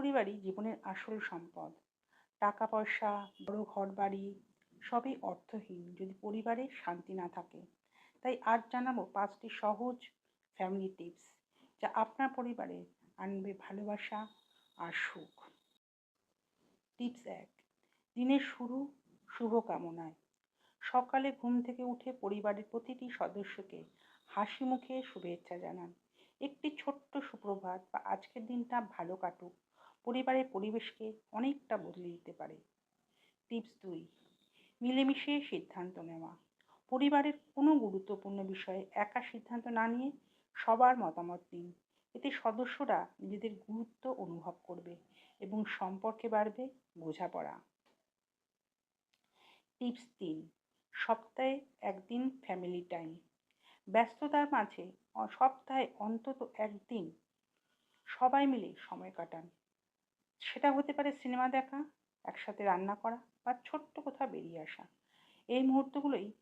পরিবারই জীবনের আসল সম্পদ। টাকা পয়সা বড় ঘর বাড়ি সবই অর্থহীন যদি পরিবারে শান্তি না থাকে। তাই আজ জানাব পাঁচটি সহজ ফ্যামিলি টিপস যা আপনার পরিবারে আনবে ভালোবাসা আর সুখ। টিপস এক, দিনের শুরু শুভকামনায় সকালে ঘুম থেকে উঠে পরিবারের প্রতিটি সদস্যকে হাসি মুখে শুভেচ্ছা জানান। একটি ছোট্ট সুপ্রভাত বা আজকের দিনটা ভালো কাটুক। পরিবারের পরিবেশকে অনেকটা বদলে দিতে পারে। টিপস দুই, মিলেমিশে সিদ্ধান্ত নেওয়া। পরিবারের কোনো গুরুত্বপূর্ণ বিষয়ে একা সিদ্ধান্ত না নিয়ে সবার মতামত নিন এতে সদস্যরা নিজেদের গুরুত্ব অনুভব করবে এবং সম্পর্কে বাড়বে বোঝাপড়া। টিপস তিন, সপ্তাহে একদিন ফ্যামিলি টাইম। ব্যস্ততার মাঝে সপ্তাহে অন্তত একদিন সবাই মিলে সময় কাটান। সেটা হতে পারে সিনেমা দেখা, একসাথে রান্না করা বা ছোট্ট কোথাও বেরিয়ে আসা। এই মুহূর্তগুলোই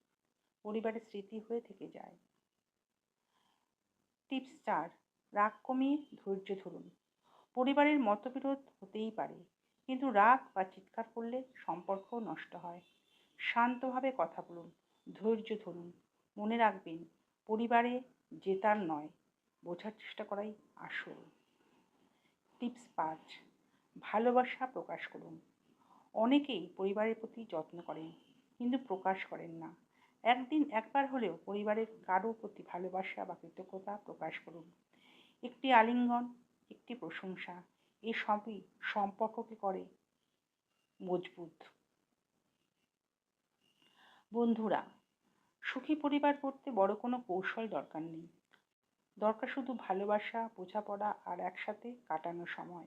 পরিবারের স্মৃতি হয়ে থেকে যায়। টিপস চার, রাগ কমিয়ে ধৈর্য ধরুন। পরিবারের মতবিরোধ হতেই পারে, কিন্তু রাগ বা চিৎকার করলে সম্পর্ক নষ্ট হয়। শান্তভাবে কথা বলুন, ধৈর্য ধরুন, মনে রাখবেন, পরিবারে জেতার নয়, বোঝার চেষ্টা করাই আসল। টিপস পাঁচ ভালোবাসা প্রকাশ করুন। অনেকেই পরিবারের প্রতি যত্ন করেন, কিন্তু প্রকাশ করেন না। একদিন একবার হলেও পরিবারের কারও প্রতি ভালোবাসা বা কৃতজ্ঞতা প্রকাশ করুন। একটি আলিঙ্গন, একটি প্রশংসা এসবই সম্পর্ককে করে মজবুত। বন্ধুরা, সুখী পরিবার করতে বড় কোনো কৌশল দরকার নেই। দরকার শুধু ভালোবাসা, বোঝাপড়া আর একসাথে কাটানো সময়।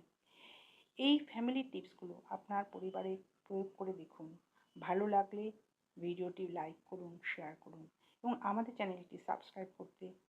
এই ফ্যামিলি টিপসগুলো আপনার পরিবারে প্রয়োগ করে দেখুন। ভালো লাগলে ভিডিওটি লাইক করুন শেয়ার করুন এবং আমাদের চ্যানেলটি সাবস্ক্রাইব করতে